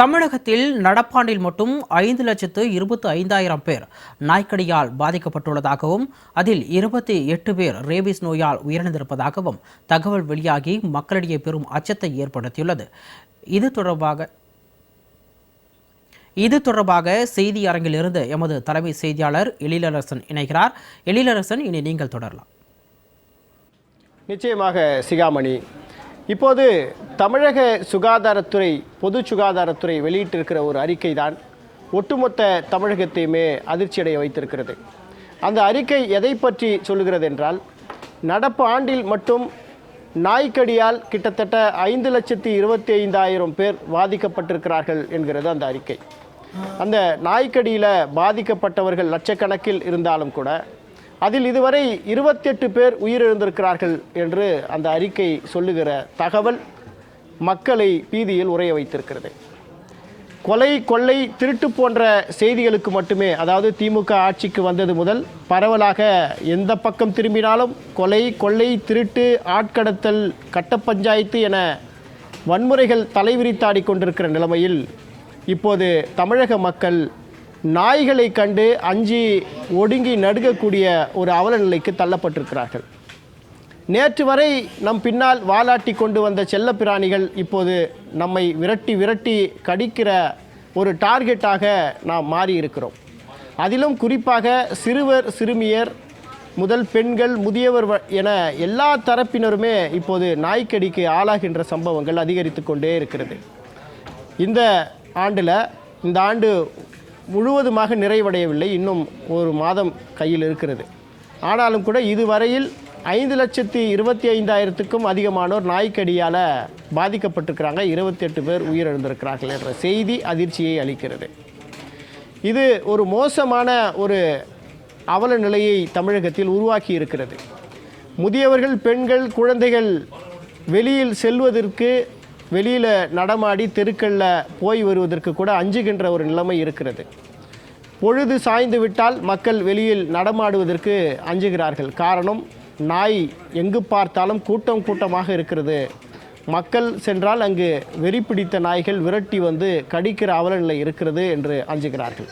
தமிழகத்தில் நடப்பாண்டில் மட்டும் ஐந்து லட்சத்து இருபத்து ஐந்தாயிரம் பேர் நாய்க்கடியால் பாதிக்கப்பட்டுள்ளதாகவும் அதில் இருபத்தி எட்டு பேர் ரேபிஸ் நோயால் உயிரிழந்திருப்பதாகவும் தகவல் வெளியாகி மக்களிடையே பெரும் அச்சத்தை ஏற்படுத்தியுள்ளது. இது தொடர்பாக இது தொடர்பாக செய்தி அரங்கிலிருந்து எமது தலைமை செய்தியாளர் எழிலரசன் இணைகிறார். எழிலரசன் இனி நீங்கள் தொடரலாம். நிச்சயமாக சிகாமணி இப்போது தமிழக சுகாதாரத்துறை பொது சுகாதாரத்துறை வெளியிட்டிருக்கிற ஒரு அறிக்கை தான் ஒட்டுமொத்த தமிழகத்தையுமே அதிர்ச்சியடைய வைத்திருக்கிறது. அந்த அறிக்கை எதை பற்றி சொல்லுகிறது என்றால் நடப்பு ஆண்டில் மட்டும் நாய்க்கடியால் கிட்டத்தட்ட ஐந்து லட்சத்தி இருபத்தி ஐந்தாயிரம் பேர் பாதிக்கப்பட்டிருக்கிறார்கள் என்கிறது அந்த அறிக்கை. அந்த நாய்க்கடியில் பாதிக்கப்பட்டவர்கள் லட்சக்கணக்கில் இருந்தாலும் கூட அதில் இதுவரை இருபத்தெட்டு பேர் உயிரிழந்திருக்கிறார்கள் என்று அந்த அறிக்கை சொல்லுகிற தகவல் மக்களை பீதியில் உறைய வைத்திருக்கிறது. கொலை கொள்ளை திருட்டு போன்ற செய்திகளுக்கு மட்டுமே அதாவது திமுக ஆட்சிக்கு வந்தது முதல் பரவலாக எந்த பக்கம் திரும்பினாலும் கொலை கொள்ளை திருட்டு ஆட்கடத்தல் கட்ட பஞ்சாயத்து என வன்முறைகள் தலைவிரித்தாடி கொண்டிருக்கிற நிலைமையில் இப்போது தமிழக மக்கள் நாய்களை கண்டு அஞ்சி ஒடுங்கி நடுங்கக்கூடிய ஒரு அவல நிலைக்கு தள்ளப்பட்டிருக்கிறார்கள். நேற்று வரை நம் பின்னால் வாலாட்டி கொண்டு வந்த செல்லப்பிராணிகள் இப்போது நம்மை விரட்டி விரட்டி கடிக்கிற ஒரு டார்கெட்டாக நாம் மாறி இருக்கிறோம் அதிலும் குறிப்பாக சிறுவர் சிறுமியர் முதல் பெண்கள் முதியவர் என எல்லா தரப்பினருமே இப்போது நாய்க்கடிக்கு ஆளாகின்ற சம்பவங்கள் அதிகரித்து கொண்டே இருக்கிறது. இந்த ஆண்டில் இந்த ஆண்டு முழுவதுமாக நிறைவடையவில்லை. இன்னும் ஒரு மாதம் கையில் இருக்கிறது. ஆனாலும் கூட இதுவரையில் ஐந்து லட்சத்தி இருபத்தி ஐந்தாயிரத்துக்கும் அதிகமானோர் நாய்க்கடியால் பாதிக்கப்பட்டிருக்கிறாங்க. இருபத்தெட்டு பேர் உயிரிழந்திருக்கிறார்கள் என்ற செய்தி அதிர்ச்சியை அளிக்கிறது. இது ஒரு மோசமான ஒரு அவல நிலையை தமிழகத்தில் உருவாக்கி இருக்கிறது. முதியவர்கள் பெண்கள் குழந்தைகள் வெளியில் செல்வதற்கு வெளியில் நடமாடி தெருக்களில் போய் வருவதற்கு கூட அஞ்சுகின்ற ஒரு நிலைமை இருக்கிறது. பொழுது சாய்ந்து விட்டால் மக்கள் வெளியில் நடமாடுவதற்கு அஞ்சுகிறார்கள். காரணம் நாய் எங்கு பார்த்தாலும் கூட்டம் கூட்டமாக இருக்கிறது. மக்கள் சென்றால் அங்கு வெறி பிடித்த நாய்கள் விரட்டி வந்து கடிக்கிற அவலநிலை இருக்கிறது என்று அஞ்சுகிறார்கள்.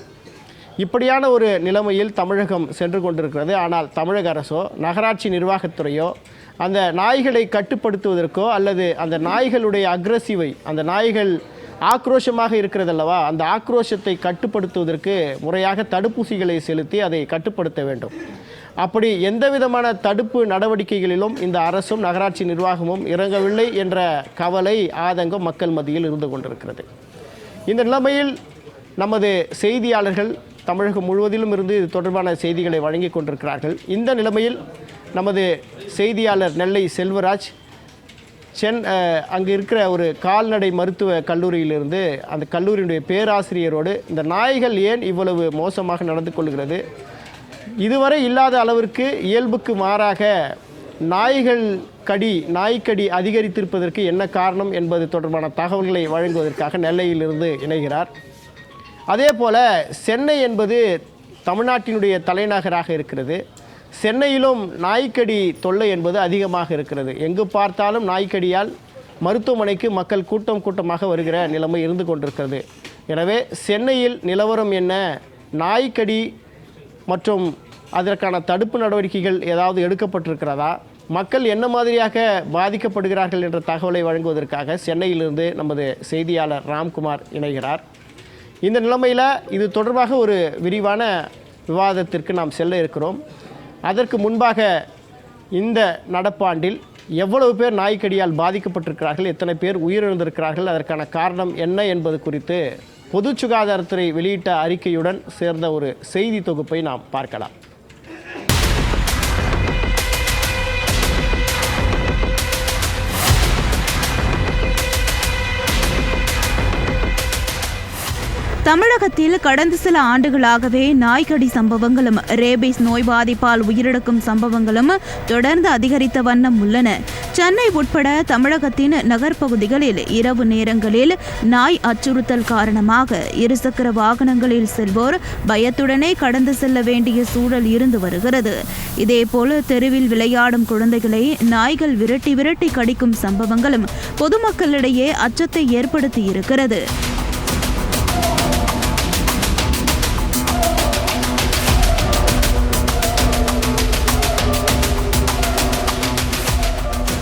இப்படியான ஒரு நிலைமையில் தமிழகம் சென்று கொண்டிருக்கிறது. ஆனால் தமிழக அரசோ நகராட்சி நிர்வாகத்துறையோ அந்த நாய்களை கட்டுப்படுத்துவதற்கோ அல்லது அந்த நாய்களுடைய அக்ரஸிவை அந்த நாய்கள் ஆக்ரோஷமாக இருக்கிறதல்லவா அந்த ஆக்ரோஷத்தை கட்டுப்படுத்துவதற்கு முறையாக தடுப்பூசிகளை செலுத்தி அதை கட்டுப்படுத்த வேண்டும். அப்படி எந்த விதமான தடுப்பு நடவடிக்கைகளிலும் இந்த அரசும் நகராட்சி நிர்வாகமும் இறங்கவில்லை என்ற கவலை ஆதங்கம் மக்கள் மத்தியில் இருந்து கொண்டிருக்கிறது. இந்த நிலைமையில் நமது செய்தியாளர்கள் தமிழகம் முழுவதிலும் இருந்து இது தொடர்பான செய்திகளை வழங்கி கொண்டிருக்கிறார்கள். இந்த நிலைமையில் நமது செய்தியாளர் நெல்லை செல்வராஜ் சென் அங்கே அங்கு இருக்கிற ஒரு கால்நடை மருத்துவ கல்லூரியிலிருந்து அந்த கல்லூரியினுடைய பேராசிரியரோடு இந்த நாய்கள் ஏன் இவ்வளவு மோசமாக நடந்து கொள்கிறது? இதுவரை இல்லாத அளவிற்கு இயல்புக்கு மாறாக நாய்கள் கடி நாய்க்கடி அதிகரித்திருப்பதற்கு என்ன காரணம் என்பது தொடர்பான தகவல்களை வழங்குவதற்காக நெல்லையிலிருந்து இணைகிறார். அதே போல சென்னை என்பது தமிழ்நாட்டினுடைய தலைநகராக இருக்கிறது. சென்னையிலும் நாய்க்கடி தொல்லை என்பது அதிகமாக இருக்கிறது. எங்கு பார்த்தாலும் நாய்க்கடியால் மருத்துவமனைக்கு மக்கள் கூட்டம் கூட்டமாக வருகிற நிலைமை இருந்து கொண்டிருக்கிறது. எனவே சென்னையில் நிலவரம் என்ன? நாய்க்கடி மற்றும் அதற்கான தடுப்பு நடவடிக்கைகள் ஏதாவது எடுக்கப்பட்டிருக்கிறதா? மக்கள் என்ன மாதிரியாக பாதிக்கப்படுகிறார்கள் என்ற தகவலை வழங்குவதற்காக சென்னையிலிருந்து நமது செய்தியாளர் ராம்குமார் இணைகிறார். இந்த நிலைமையில் இது தொடர்பாக ஒரு விரிவான விவாதத்திற்கு நாம் செல்ல இருக்கிறோம். அதற்கு முன்பாக இந்த நடப்பாண்டில் எவ்வளவு பேர் நாய்க்கடியால் பாதிக்கப்பட்டிருக்கிறார்கள் எத்தனை பேர் உயிரிழந்திருக்கிறார்கள் அதற்கான காரணம் என்ன என்பது குறித்து பொது சுகாதாரத்துறை வெளியிட்ட அறிக்கையுடன் சேர்ந்த ஒரு செய்தி தொகுப்பை நாம் பார்க்கலாம். தமிழகத்தில் கடந்த சில ஆண்டுகளாகவே நாய்க்கடி சம்பவங்களும் ரேபிஸ் நோய் பாதிப்பால் உயிரிழக்கும் சம்பவங்களும் தொடர்ந்து அதிகரித்த வண்ணம் உள்ளன. சென்னை உட்பட தமிழகத்தின் நகர்ப்பகுதிகளில் இரவு நேரங்களில் நாய் அச்சுறுத்தல் காரணமாக இருசக்கர வாகனங்களில் செல்வோர் பயத்துடனே கடந்து செல்ல வேண்டிய சூழல் இருந்து வருகிறது. இதேபோல தெருவில் விளையாடும் குழந்தைகளை நாய்கள் விரட்டி விரட்டி கடிக்கும் சம்பவங்களும் பொதுமக்களிடையே அச்சத்தை ஏற்படுத்தி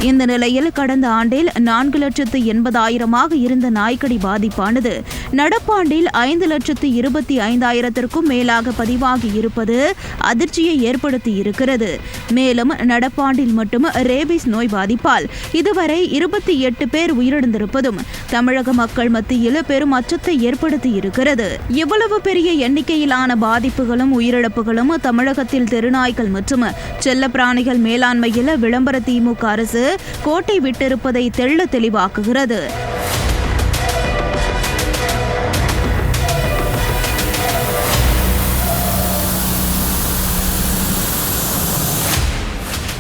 இந்த நிலையில் கடந்த ஆண்டில் நான்கு லட்சத்து எண்பதாயிரமாக இருந்த நாய்க்கடி பாதிப்பானது. நடப்பாண்டில் ஐந்து லட்சத்து இருபத்தி ஐந்தாயிரத்திற்கும் மேலாக பதிவாகி இருப்பது அதிர்ச்சியை ஏற்படுத்தி இருக்கிறது. மேலும் நடப்பாண்டில் மட்டும் ரேபிஸ் நோய் பாதிப்பால் இதுவரை இருபத்தி எட்டு பேர் உயிரிழந்திருப்பதும் தமிழக மக்கள் மத்தியில் பெரும் அச்சத்தை ஏற்படுத்தி இருக்கிறது. இவ்வளவு பெரிய எண்ணிக்கையிலான பாதிப்புகளும் உயிரிழப்புகளும் தமிழகத்தில் தெருநாய்கள் மற்றும் செல்லப்பிராணிகள் மேலாண்மையில் விளம்பர திமுக அரசு கோட்டை விட்டிருப்பதை தெள்ள தெளிவாக்குகிறது.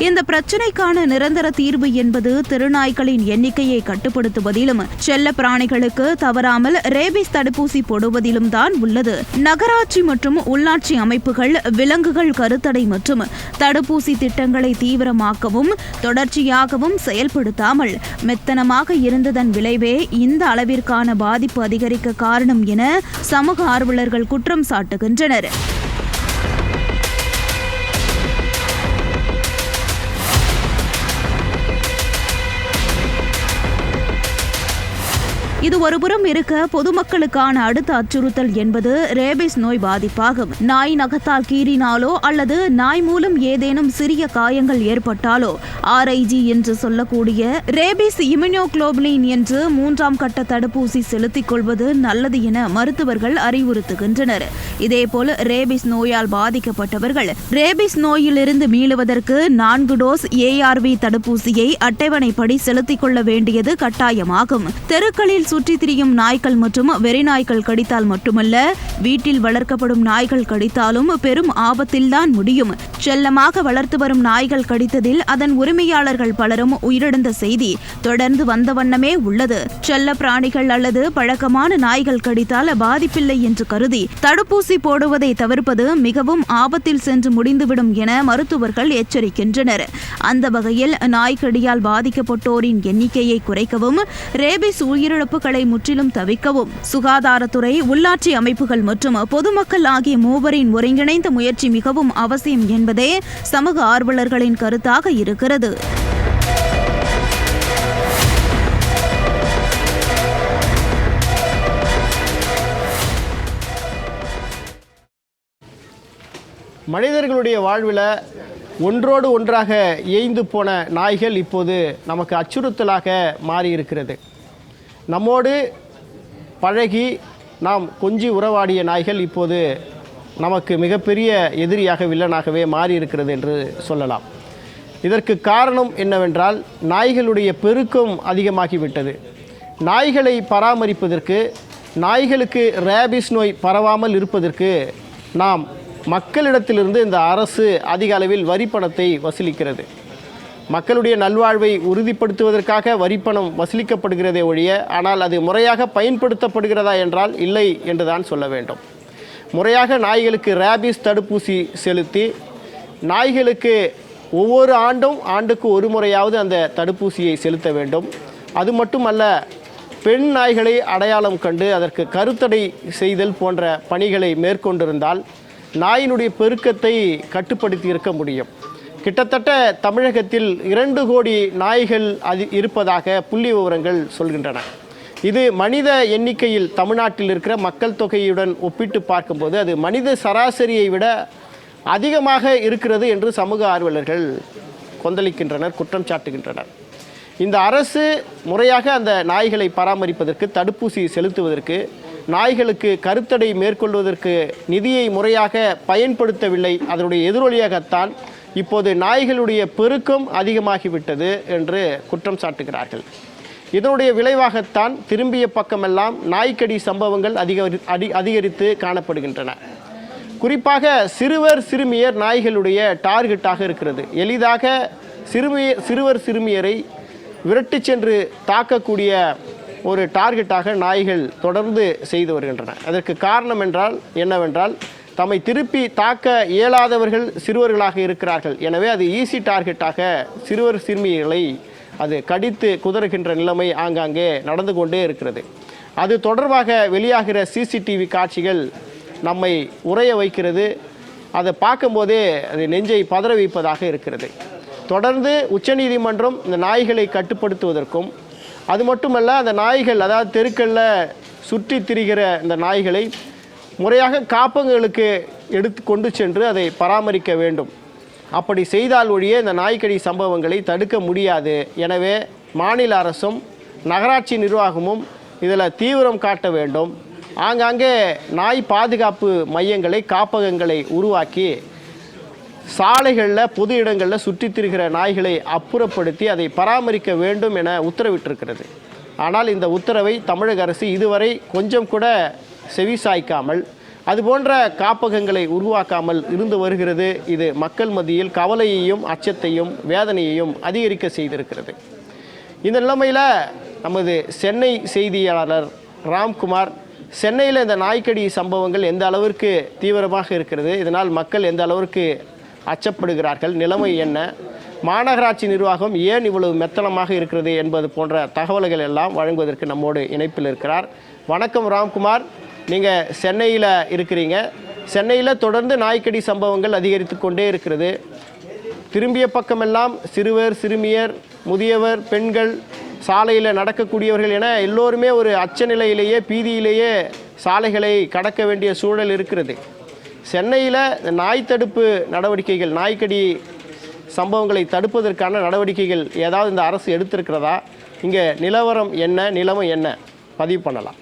இந்த பிரச்சினைக்கான நிரந்தர தீர்வு என்பது திருநாய்களின் எண்ணிக்கையை கட்டுப்படுத்துவதிலும் செல்ல பிராணிகளுக்கு தவறாமல் ரேபிஸ் தடுப்பூசி போடுவதிலும் தான் உள்ளது. நகராட்சி மற்றும் உள்ளாட்சி அமைப்புகள் விலங்குகள் கருத்தடை மற்றும் தடுப்பூசி திட்டங்களை தீவிரமாக்கவும் தொடர்ச்சியாகவும் செயல்படுத்தாமல் மெத்தனமாக இருந்ததன் விளைவே இந்த அளவிற்கான பாதிப்பு அதிகரிக்க காரணம் என சமூக ஆர்வலர்கள் குற்றம் சாட்டுகின்றனர். இது ஒருபுறம் இருக்க பொதுமக்களுக்கான அடுத்த அச்சுறுத்தல் என்பது ரேபிஸ் நோய் பாதிப்பாகும். நாய் நகத்தால் கீறினாலோ அல்லது நாய் மூலம் ஏதேனும் சிறிய காயங்கள் ஏற்பட்டாலோ ஆர்ஐஜி என்று சொல்லக்கூடிய ரேபிஸ் இம்யூனோகுளோபுலின் என்று மூன்றாம் கட்ட தடுப்பூசி செலுத்திக் கொள்வது நல்லது என மருத்துவர்கள் அறிவுறுத்துகின்றனர். இதேபோல் ரேபிஸ் நோயால் பாதிக்கப்பட்டவர்கள் ரேபிஸ் நோயிலிருந்து மீளுவதற்கு நான்கு டோஸ் ஏஆர்வி தடுப்பூசியை அட்டவணைப்படி செலுத்திக் கொள்ள வேண்டியது கட்டாயமாகும். தெருக்களில் சுற்றித் திரியும் நாய்கள் மற்றும் வெறிநாய்கள் கடித்தால் மட்டுமல்ல வீட்டில் வளர்க்கப்படும் நாய்கள் கடித்தாலும் பெரும் ஆபத்தில்தான் முடியும். செல்லமாக வளர்த்து வரும் நாய்கள் கடித்ததில் அதன் உரிமையாளர்கள் பலரும் உயிரிழந்த செய்தி தொடர்ந்து வந்த வண்ணமே உள்ளது. செல்ல பிராணிகள் அல்லது பழக்கமான நாய்கள் கடித்தால் பாதிப்பில்லை என்று கருதி தடுப்பூசி போடுவதை தவிர்ப்பது மிகவும் ஆபத்தில் சென்று முடிந்துவிடும் என மருத்துவர்கள் எச்சரிக்கின்றனர். அந்த வகையில் நாய்க்கடியால் பாதிக்கப்பட்டோரின் எண்ணிக்கையை குறைக்கவும் ரேபிஸ் உயிரிழப்பு உயிரிழப்புகளை முற்றிலும் தவிர்க்கவும். சுகாதாரத்துறை உள்ளாட்சி அமைப்புகள் மற்றும் பொதுமக்கள் ஆகிய மூவரின் ஒருங்கிணைந்த முயற்சி மிகவும் அவசியம் என்பதே சமூக ஆர்வலர்களின் கருத்தாக இருக்கிறது. மனிதர்களுடைய வாழ்வில் ஒன்றோடு ஒன்றாக ஏய்ந்து போன நாய்கள் இப்போது நமக்கு அச்சுறுத்தலாக மாறியிருக்கிறது. நம்மோடு பழகி நாம் கொஞ்சி உறவாடிய நாய்கள் இப்போது நமக்கு மிகப்பெரிய எதிரியாக வில்லனாகவே மாறி இருக்கிறது என்று சொல்லலாம். இதற்கு காரணம் என்னவென்றால் நாய்களுடைய பெருக்கம் அதிகமாகிவிட்டது. நாய்களை பராமரிப்பதற்கு நாய்களுக்கு ரேபிஸ் நோய் பரவாமல் இருப்பதற்கு நாம் மக்களிடத்திலிருந்து இந்த அரசு அதிக அளவில் வரிப்பணத்தை வசூலிக்கிறது. மக்களுடைய நல்வாழ்வை உறுதிப்படுத்துவதற்காக வரிப்பணம் வசூலிக்கப்படுகிறதே ஒழிய ஆனால் அது முறையாக பயன்படுத்தப்படுகிறதா என்றால் இல்லை என்றுதான் சொல்ல வேண்டும். முறையாக நாய்களுக்கு ரேபிஸ் தடுப்பூசி செலுத்தி நாய்களுக்கு ஒவ்வொரு ஆண்டும் ஆண்டுக்கு ஒரு முறையாவது அந்த தடுப்பூசியை செலுத்த வேண்டும். அது மட்டுமல்ல பெண் நாய்களை அடையாளம் கண்டு அதற்கு கருத்தடை செய்தல் போன்ற பணிகளை மேற்கொண்டிருந்தால் நாயினுடைய பெருக்கத்தை கட்டுப்படுத்தி இருக்க முடியும். கிட்டத்தட்ட தமிழகத்தில் இரண்டு கோடி நாய்கள் அது இருப்பதாக புள்ளி விவரங்கள் சொல்கின்றன. இது மனித எண்ணிக்கையில் தமிழ்நாட்டில் இருக்கிற மக்கள் தொகையுடன் ஒப்பிட்டு பார்க்கும்போது அது மனித சராசரியை விட அதிகமாக இருக்கிறது என்று சமூக ஆர்வலர்கள் கொந்தளிக்கின்றனர் குற்றம் சாட்டுகின்றனர். இந்த அரசு முறையாக அந்த நாய்களை பராமரிப்பதற்கு தடுப்பூசி செலுத்துவதற்கு நாய்களுக்கு கருத்தடை மேற்கொள்வதற்கு நிதியை முறையாக பயன்படுத்தவில்லை. அதனுடைய எதிரொலியாகத்தான் இப்போது நாய்களுடைய பெருக்கம் அதிகமாகிவிட்டது என்று குற்றம் சாட்டுகிறார்கள். இதனுடைய விளைவாகத்தான் திரும்பிய பக்கமெல்லாம் நாய்க்கடி சம்பவங்கள் அதிகரி அடி அதிகரித்து காணப்படுகின்றன. குறிப்பாக சிறுவர் சிறுமியர் நாய்களுடைய டார்கெட்டாக இருக்கிறது. எளிதாக சிறுமிய சிறுவர் சிறுமியரை விரட்டி சென்று தாக்கக்கூடிய ஒரு டார்கெட்டாக நாய்கள் தொடர்ந்து செய்து வருகின்றன. அதற்கு காரணம் என்றால் என்னவென்றால் தம்மை திருப்பி தாக்க இயலாதவர்கள் சிறுவர்களாக இருக்கிறார்கள். எனவே அது ஈஸி டார்கெட்டாக சிறுவர் சிறுமிகளை அது கடித்து குதறுகின்ற நிலைமை ஆங்காங்கே நடந்து கொண்டே இருக்கிறது. அது தொடர்பாக வெளியாகிற சிசிடிவி காட்சிகள் நம்மை உறைய வைக்கிறது. அதை பார்க்கும்போதே அது நெஞ்சை பதற வைப்பதாக இருக்கிறது. தொடர்ந்து உச்சநீதிமன்றம் இந்த நாய்களை கட்டுப்படுத்துவதற்கும் அது மட்டுமல்ல அந்த நாய்கள் அதாவது தெருக்களில் சுற்றி திரிகிற இந்த நாய்களை முறையாக காப்பகங்களுக்கு எடுத்து கொண்டு சென்று அதை பராமரிக்க வேண்டும். அப்படி செய்தால் ஒழிய இந்த நாய்க்கடி சம்பவங்களை தடுக்க முடியாது. எனவே மாநில அரசும் நகராட்சி நிர்வாகமும் இதில் தீவிரம் காட்ட வேண்டும். ஆங்காங்கே நாய் பாதுகாப்பு மையங்களை காப்பகங்களை உருவாக்கி சாலைகளில் பொது இடங்களில் சுற்றித் திரிகிற நாய்களை அப்புறப்படுத்தி அதை பராமரிக்க வேண்டும் என உத்தரவிட்டிருக்கிறது. ஆனால் இந்த உத்தரவை தமிழக அரசு இதுவரை கொஞ்சம் கூட செவிசாய்க்காமல் அதுபோன்ற காப்பகங்களை உருவாக்காமல் இருந்து வருகிறது. இது மக்கள் மத்தியில் கவலையையும் அச்சத்தையும் வேதனையையும் அதிகரிக்க செய்திருக்கிறது. இந்த நிலைமையில் நமது சென்னை செய்தியாளர் ராம்குமார் சென்னையில் இந்த நாய்க்கடி சம்பவங்கள் எந்த அளவிற்கு தீவிரமாக இருக்கிறது இதனால் மக்கள் எந்த அளவிற்கு அச்சப்படுகிறார்கள் நிலைமை என்ன மாநகராட்சி நிர்வாகம் ஏன் இவ்வளவு மெத்தனமாக இருக்கிறது என்பது போன்ற தகவல்கள் எல்லாம் வழங்குவதற்கு நம்மோடு இணைப்பில் இருக்கிறார். வணக்கம் ராம்குமார். நீங்கள் சென்னையில் இருக்கிறீங்க. சென்னையில் தொடர்ந்து நாய்க்கடி சம்பவங்கள் அதிகரித்து கொண்டே இருக்கிறது. திரும்பிய பக்கமெல்லாம் சிறுவர் சிறுமியர் முதியவர் பெண்கள் சாலையில் நடக்கக்கூடியவர்கள் என எல்லோருமே ஒரு அச்ச நிலையிலேயே பீதியிலேயே சாலைகளை கடக்க வேண்டிய சூழல் இருக்கிறது. சென்னையில் இந்த நாய் தடுப்பு நடவடிக்கைகள் நாய்க்கடி சம்பவங்களை தடுப்பதற்கான நடவடிக்கைகள் ஏதாவது இந்த அரசு எடுத்திருக்கிறதா? இங்கே நிலவரம் என்ன? நிலைமை என்ன? பதிவு பண்ணலாம்.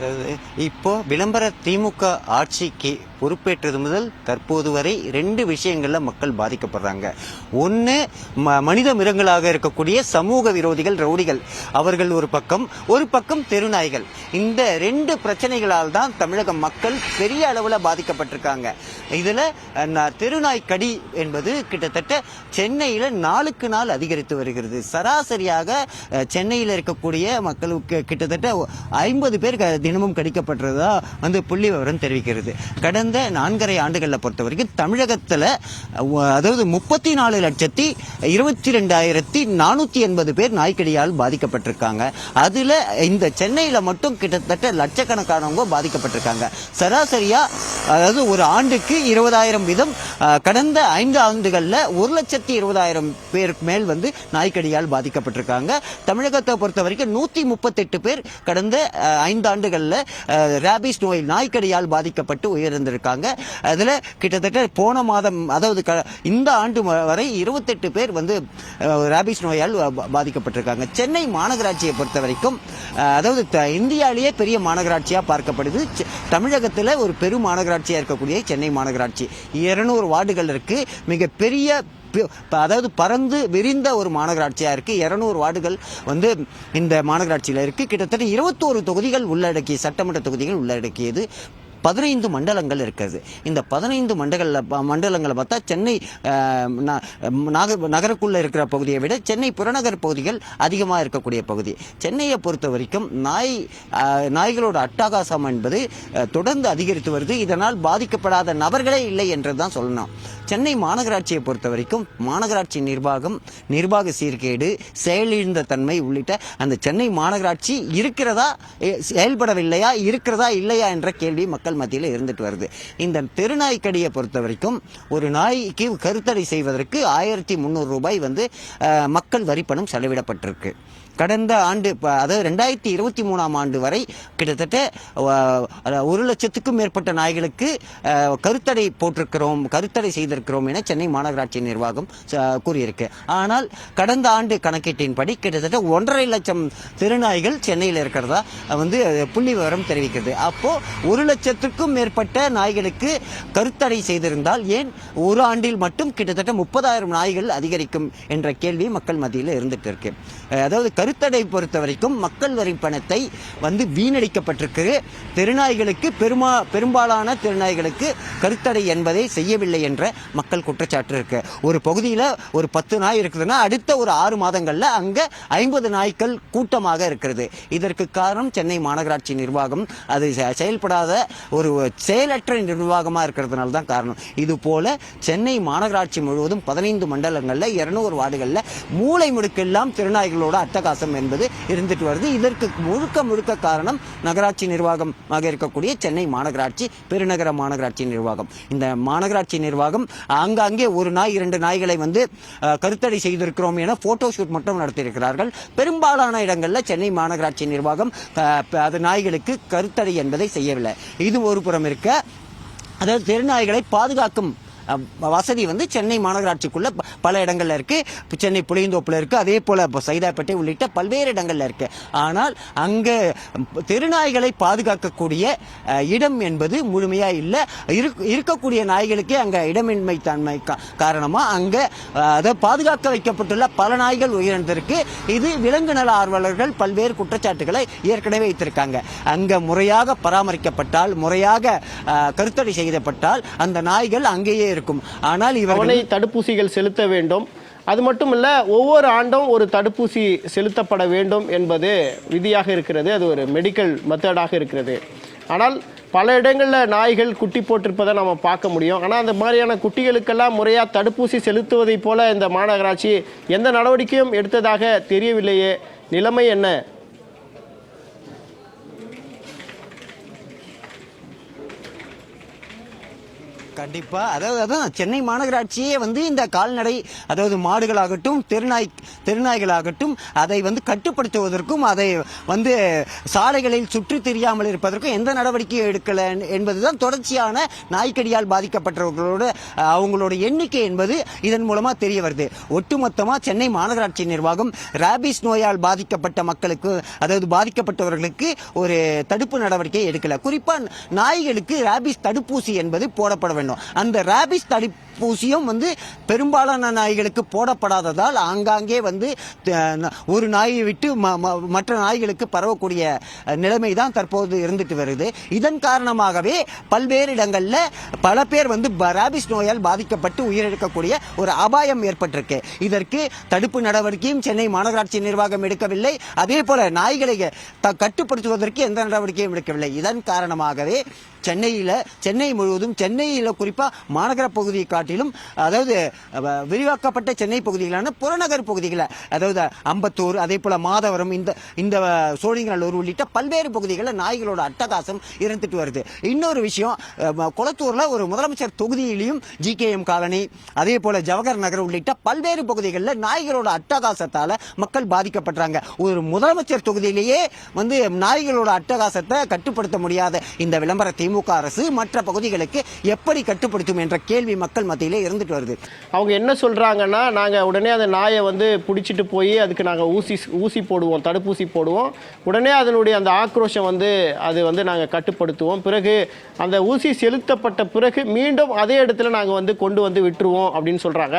அதாவது இப்போ விளம்பர திமுக ஆட்சிக்கு பொறுப்பேற்றது முதல் தற்போது வரை ரெண்டு விஷயங்களில் மக்கள் பாதிக்கப்படுறாங்க. ஒன்று ம மனித மிருகங்களாக இருக்கக்கூடிய சமூக விரோதிகள் ரவுடிகள். அவர்கள் ஒரு பக்கம் ஒரு பக்கம் தெருநாய்கள் இந்த ரெண்டு பிரச்சனைகளால் தான் தமிழக மக்கள் பெரிய அளவில் பாதிக்கப்பட்டிருக்காங்க. இதில் தெருநாய் கடி என்பது கிட்டத்தட்ட சென்னையில் நாளுக்கு நாள் அதிகரித்து வருகிறது. சராசரியாக சென்னையில் இருக்கக்கூடிய மக்களுக்கு கிட்டத்தட்ட ஐம்பது பேர் க- தினமும் கடிக்கப்படுறதா வந்து புள்ளி விவரம் தெரிவிக்கிறது. கடந்த நான்கரை ஆண்டுகளில் பொறுத்த வரைக்கும் தமிழகத்துல அதாவது முப்பத்தி நாலு லட்சத்தி இருபத்தி ரெண்டாயிரத்தி நானூத்தி எண்பது பேர் நாய்க்கடியால் பாதிக்கப்பட்டிருக்காங்க. அதுல இந்த சென்னையில மட்டும் கிட்டத்தட்ட லட்சக்கணக்கானவங்க பாதிக்கப்பட்டிருக்காங்க. சராசரியா அதாவது ஒரு ஆண்டுக்கு இருபதாயிரம் வீதம் கடந்த ஐந்து ஆண்டுகள்ல ஒரு லட்சத்தி இருபதாயிரம் பேருக்கு மேல் வந்து நாய்க்கடியால் பாதிக்கப்பட்டிருக்காங்க. தமிழகத்தை பொறுத்த வரைக்கும் நூத்தி முப்பத்தெட்டு பேர் கடந்த ஐந்து ஆண்டுகளில் ரேபிஸ் நோய் நாய்க்கடியால் பாதிக்கப்பட்டு உயர்ந்திருக்கு இருக்காங்க. அதில் கிட்டத்தட்ட போன மாதம் அதாவது க- இந்த ஆண்டு வரை இருபத்தெட்டு பேர் வந்து ராபிஸ் ரேபிஸ் நோயால் பாதிக்கப்பட்டிருக்காங்க. சென்னை மாநகராட்சியை பொறுத்த வரைக்கும் அதாவது த- இந்தியாவிலேயே பெரிய மாநகராட்சியாக பார்க்கப்படுது. தமிழகத்தில் ஒரு பெரும் மாநகராட்சியாக இருக்கக்கூடிய சென்னை மாநகராட்சி. இருநூறு வார்டுகள் இருக்குது மிகப்பெரிய ப- அதாவது பறந்து விரிந்த ஒரு மாநகராட்சியாக இருக்குது இரநூறு வார்டுகள் வந்து இந்த மாநகராட்சியில் இருக்குது கிட்டத்தட்ட இருபத்தோரு தொகுதிகள் உள்ளடக்கிய சட்டமன்ற தொகுதிகள் உள்ளடக்கியது. பதினைந்து மண்டலங்கள் இருக்கிறது இந்த பதினைந்து மண்டல மண்டலங்களை பார்த்தா சென்னை அஹ், ந- நகர் இருக்கிற பகுதியை விட சென்னை புறநகர் பகுதிகள் அதிகமாக இருக்கக்கூடிய பகுதி. சென்னையை பொறுத்த வரைக்கும் நாய் நாய்களோட அட்டகாசம் என்பது தொடர்ந்து அதிகரித்து வருது. இதனால் பாதிக்கப்படாத நபர்களே இல்லை என்று தான் சொல்லணும். சென்னை மாநகராட்சியை பொறுத்த வரைக்கும் மாநகராட்சி நிர்வாகம் நிர்வாக சீர்கேடு செயலிழந்த தன்மை உள்ளிட்ட அந்த சென்னை மாநகராட்சி இருக்கிறதா செயல்படவில்லையா இருக்கிறதா இல்லையா என்ற கேள்வி மக்கள் மத்தியில் இருந்துட்டு வருது. இந்த தெருநாய்க்கடியை பொறுத்த வரைக்கும் ஒரு நாய்க்கு கருத்தடை செய்வதற்கு ஆயிரத்தி முந்நூறு ரூபாய் வந்து மக்கள் வரிப்பணம் செலவிடப்பட்டிருக்கு. கடந்த ஆண்டு அதாவது ரெண்டாயிரத்தி இருபத்தி மூணாம் ஆண்டு வரை கிட்டத்தட்ட ஒரு லட்சத்துக்கும் மேற்பட்ட நாய்களுக்கு கருத்தடை போட்டிருக்கிறோம் கருத்தடை செய்திருக்கிறோம் என சென்னை மாநகராட்சி நிர்வாகம் கூறியிருக்கு. ஆனால் கடந்த ஆண்டு கணக்கீட்டின்படி கிட்டத்தட்ட ஒன்றரை லட்சம் திருநாய்கள் சென்னையில் இருக்கிறதா வந்து புள்ளி விவரம் தெரிவிக்கிறது. அப்போ ஒரு ஆயிரத்திற்கும் மேற்பட்ட நாய்களுக்கு கருத்தடை செய்திருந்தால் ஏன் ஒரு ஆண்டில் மட்டும் கிட்டத்தட்ட முப்பதாயிரம் நாய்கள் அதிகரிக்கும் என்ற கேள்வி மக்கள் மத்தியில் இருந்துட்டு இருக்கு. அதாவது கருத்தடை பொறுத்த வரைக்கும் மக்கள் வரி பணத்தை வந்து வீணடிக்கப்பட்டிருக்கு. திருநாய்களுக்கு பெருமா பெரும்பாலான திருநாய்களுக்கு கருத்தடை என்பதை செய்யவில்லை என்ற மக்கள் குற்றச்சாட்டு இருக்கு. ஒரு பகுதியில் ஒரு பத்து நாய் இருக்குதுன்னா அடுத்த ஒரு ஆறு மாதங்களில் அங்கே ஐம்பது நாய்க்கள் கூட்டமாக இருக்கிறது. இதற்கு காரணம் சென்னை மாநகராட்சி நிர்வாகம். அது செ- செயல்படாத ஒரு செயலற்ற நிர்வாகமாக இருக்கிறதுனால தான் காரணம். இது போல சென்னை மாநகராட்சி முழுவதும் பதினைந்து மண்டலங்களில் இருநூறு வார்டுகளில் மூளை முடுக்கெல்லாம் திருநாய்களோட அட்டகாசம் என்பது இருந்துட்டு வருது. இதற்கு முழுக்க முழுக்க காரணம் நகராட்சி நிர்வாகமாக இருக்கக்கூடிய சென்னை மாநகராட்சி பெருநகர மாநகராட்சி நிர்வாகம். இந்த மாநகராட்சி நிர்வாகம் ஆங்காங்கே ஒரு நாய் இரண்டு நாய்களை வந்து கருத்தடை செய்திருக்கிறோம் என போட்டோ ஷூட் மட்டும் நடத்தியிருக்கிறார்கள். பெரும்பாலான இடங்களில் சென்னை மாநகராட்சி நிர்வாகம் அது நாய்களுக்கு கருத்தடை என்பதை செய்யவில்லை. இது ஒரு புறம் இருக்க அதாவது தெருநாய்களை பாதுகாக்கும் வசதி வந்து சென்னை மாநகராட்சிக்குள்ள பல இடங்கள்ல இருக்கு. சென்னை புளியந்தோப்புல இருக்கு. அதே போல சைதாப்பேட்டை உள்ளிட்ட பல்வேறு இடங்கள்ல இருக்கு. ஆனால் அங்க தெருநாய்களை பாதுகாக்கக்கூடிய இடம் என்பது முழுமையா இல்லை. இருக்கக்கூடிய நாய்களுக்கே அங்க இடமின்மை தன்மை கா- காரணமா அங்க அதை பாதுகாக்க வைக்கப்பட்டுள்ள பல நாய்கள் உயிரிழந்திருக்கு. இது விலங்கு நல ஆர்வலர்கள் பல்வேறு குற்றச்சாட்டுகளை ஏற்கனவே வைத்திருக்காங்க. அங்க முறையாக பராமரிக்கப்பட்டால் முறையாக கருத்தடை செய்யப்பட்டால் அந்த நாய்கள் அங்கேயே இருக்கும். ஆனால் இவர்களை தடுப்பூசிகள் செலுத்த வேண்டும். அது மட்டும் இல்லை ஒவ்வொரு ஆண்டும் ஒரு தடுப்பூசி செலுத்தப்பட வேண்டும் என்பது விதியாக இருக்கிறது. அது ஒரு மெடிக்கல் மெத்தடாக இருக்கிறது. ஆனால் பல இடங்களில் நாய்கள் குட்டி போட்டிருப்பதை நம்ம பார்க்க முடியும். ஆனால் அந்த மாதிரியான குட்டிகளுக்கெல்லாம் முறையாக தடுப்பூசி செலுத்துவதைப் போல இந்த மாநகராட்சி எந்த நடவடிக்கையும் எடுத்ததாக தெரியவில்லையே. நிலைமை என்ன? கண்டிப்பா. அதாவது அதான் சென்னை மாநகராட்சியே வந்து இந்த கால்நடை அதாவது மாடுகளாகட்டும் தெருநாய் தெருநாய்களாகட்டும் அதை வந்து கட்டுப்படுத்துவதற்கும் அதை வந்து சாலைகளில் சுற்றி தெரியாமல் இருப்பதற்கும் எந்த நடவடிக்கையும் எடுக்கல என்பதுதான் தொடர்ச்சியான நாய்க்கடியால் பாதிக்கப்பட்டவர்களோட அவங்களோட எண்ணிக்கை என்பது இதன் மூலமா தெரிய வருது. ஒட்டுமொத்தமா சென்னை மாநகராட்சி நிர்வாகம் ராபிஸ் நோயால் பாதிக்கப்பட்ட மக்களுக்கு அதாவது பாதிக்கப்பட்டவர்களுக்கு ஒரு தடுப்பு நடவடிக்கை எடுக்கல. குறிப்பா நாய்களுக்கு ராபிஸ் தடுப்பூசி என்பது போடப்பட வேண்டும். அந்த ராபிஸ் தடுப்பூசியும் வந்து பெரும்பாலான நாய்களுக்கு போடப்படாததால் ஆங்காங்கே வந்து ஒரு நாயை விட்டு ம- ம- மற்ற நாய்களுக்கு பரவக்கூடிய நிலைமை தான் தற்போது இருந்துட்டு வருது. இதன் காரணமாகவே பல்வேறு இடங்களில் பல பேர் வந்து ராபிஸ் நோயால் பாதிக்கப்பட்டு உயிரிழக்கக்கூடிய ஒரு அபாயம் ஏற்பட்டிருக்கு. இதற்கு தடுப்பு நடவடிக்கையும் சென்னை மாநகராட்சி நிர்வாகம் எடுக்கவில்லை. அதே போல நாய்களை த- கட்டுப்படுத்துவதற்கு எந்த நடவடிக்கையும் எடுக்கவில்லை. இதன் காரணமாகவே சென்னையில் சென்னை முழுவதும் சென்னையில் குறிப்பாக மாநகர பகுதியை காட்டிலும் அதாவது விரிவாக்கப்பட்ட சென்னை பகுதிகளான புறநகர் பகுதிகளை அதாவது அம்பத்தூர் அதே போல மாதவரம் இந்த இந்த சோழிங்கநல்லூர் உள்ளிட்ட பல்வேறு பகுதிகளில் நாய்களோட அட்டகாசம் இருந்துட்டு வருது. இன்னொரு விஷயம் குளத்தூர்ல ஒரு முதலமைச்சர் தொகுதியிலையும் ஜிகேஎம் காலனி அதே போல ஜவஹர் நகர் உள்ளிட்ட பல்வேறு பகுதிகளில் நாய்களோட அட்டகாசத்தால மக்கள் பாதிக்கப்படுறாங்க. ஒரு முதலமைச்சர் தொகுதியிலேயே வந்து நாய்களோட அட்டகாசத்தை கட்டுப்படுத்த முடியாத இந்த விளம்பர திமுக அரசு மற்ற பகுதிகளுக்கு எப்படி கட்டுப்படுத்தும் என்ற கேள்வி மக்கள் மத்தியிலே இருந்துட்டு வருது. அவங்க என்ன சொல்கிறாங்கன்னா நாங்கள் உடனே அந்த நாயை வந்து பிடிச்சிட்டு போய் அதுக்கு நாங்கள் ஊசி ஊசி போடுவோம் தடுப்பூசி போடுவோம். உடனே அதனுடைய அந்த ஆக்ரோஷம் வந்து அது வந்து நாங்கள் கட்டுப்படுத்துவோம். பிறகு அந்த ஊசி செலுத்தப்பட்ட பிறகு மீண்டும் அதே இடத்துல நாங்கள் வந்து கொண்டு வந்து விட்டுருவோம் அப்படின்னு சொல்கிறாங்க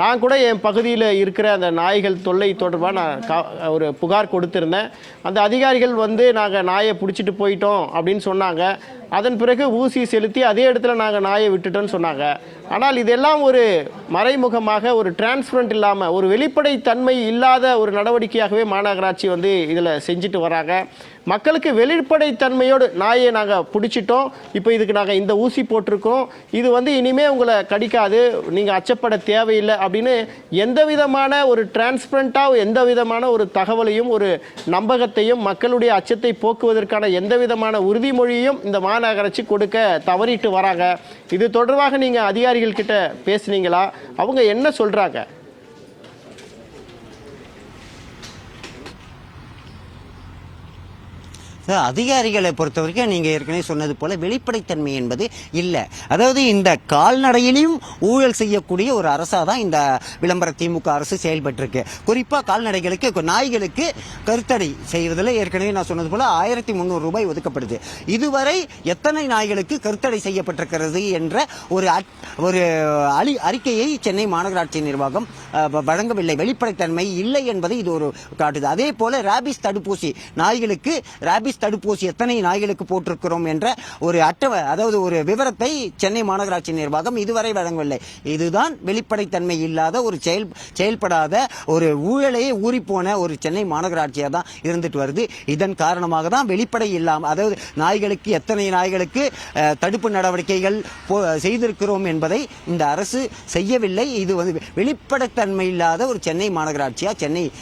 நான் கூட என் பகுதியில் இருக்கிற அந்த நாய்கள் தொல்லை தொடர்பாக நான் ஒரு புகார் கொடுத்துருந்தேன். அந்த அதிகாரிகள் வந்து நாங்கள் நாயை பிடிச்சிட்டு போயிட்டோம் அப்படின்னு சொன்னாங்க. அதன் பிறகு ஊசி செலுத்தி அதே இடத்துல நாங்கள் நாயை விட்டுட்டோம்னு சொன்னாங்க. ஆனால் இதெல்லாம் ஒரு மறைமுகமாக ஒரு டிரான்ஸ்பரண்ட் இல்லாமல் ஒரு வெளிப்படைத்தன்மை இல்லாத ஒரு நடவடிக்கையாகவே மாநகராட்சி வந்து இதில் செஞ்சுட்டு வராங்க. மக்களுக்கு வெளிப்படைத்தன்மையோடு நாயை நாங்கள் பிடிச்சிட்டோம். இப்போ இதுக்கு நாங்கள் இந்த ஊசி போட்டிருக்கோம். இது வந்து இனிமேல் உங்களை கடிக்காது. நீங்கள் அச்சப்பட தேவையில்லை அப்படின்னு எந்த விதமான ஒரு டிரான்ஸ்பரண்ட்டாக எந்த விதமான ஒரு தகவலையும் ஒரு நம்பகத்தையும் மக்களுடைய அச்சத்தை போக்குவதற்கான எந்த விதமான உறுதிமொழியும் இந்த மாநகராட்சி கொடுக்க தவறிட்டு வராங்க. இது தொடர்பாக நீங்கள் அதிகாரிகள் கிட்ட பேசுனீங்களா? அவங்க என்ன சொல்கிறாங்க அதிகாரிகளை பொறுத்த வரைக்கும் நீங்கள் ஏற்கனவே சொன்னது போல வெளிப்படைத்தன்மை என்பது இல்லை. அதாவது இந்த கால்நடையிலையும் ஊழல் செய்யக்கூடிய ஒரு அரசாக தான் இந்த விளம்பர திமுக அரசு செயல்பட்டிருக்கு. குறிப்பாக கால்நடைகளுக்கு நாய்களுக்கு கருத்தடை செய்வதில் ஏற்கனவே நான் சொன்னது போல ஆயிரத்தி முந்நூறு ரூபாய் ஒதுக்கப்படுது. இதுவரை எத்தனை நாய்களுக்கு கருத்தடை செய்யப்பட்டிருக்கிறது என்ற ஒரு ஒரு அழி அறிக்கையை சென்னை மாநகராட்சி நிர்வாகம் வ- வழங்கவில்லை. வெளிப்படைத்தன்மை இல்லை என்பதை இது ஒரு காட்டுது. அதே போல ராபிஸ் தடுப்பூசி நாய்களுக்கு ராபிஸ் தடுப்பூசி எத்தனை நாய்களுக்கு போட்டிருக்கிறோம் என்ற ஒரு அட்டவ அதாவது ஒரு விவரத்தை சென்னை மாநகராட்சி நிர்வாகம் இதுவரை வழங்கவில்லை. இதுதான் வெளிப்படைத்தன்மை இல்லாத ஒரு செயல் செயல்படாத ஒரு ஊழலையே ஊறிப்போன ஒரு சென்னை மாநகராட்சியாக தான் இருந்துட்டு வருது. இதன் காரணமாக தான் வெளிப்படை இல்லாமல் அதாவது நாய்களுக்கு எத்தனை நாய்களுக்கு தடுப்பு நடவடிக்கைகள் போ- செய்திருக்கிறோம் என்பதை இந்த அரசு செய்யவில்லை. இது வந்து வெளிப்படைத்தன்மை இல்லாத ஒரு சென்னை மாநகராட்சியாக சென்னை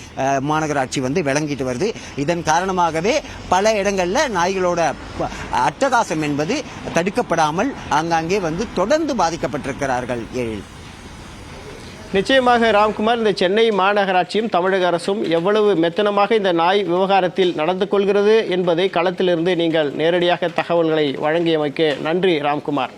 மாநகராட்சி வந்து விளங்கிட்டு வருது. இதன் காரணமாகவே பல இடங்களில் நாய்களோட அட்டகாசம் என்பது தடுக்கப்படாமல் ஆங்காங்கே வந்து தொடர்ந்து பாதிக்கப்பட்டிருக்கிறார்கள். எழில் நிச்சயமாக ராம்குமார் இந்த சென்னை மாநகராட்சியும் தமிழக அரசும் எவ்வளவு மெத்தனமாக இந்த நாய் விவகாரத்தில் நடந்து கொள்கிறது என்பதை களத்திலிருந்து நீங்கள் நேரடியாக தகவல்களை வழங்கியமைக்கு நன்றி ராம்குமார்.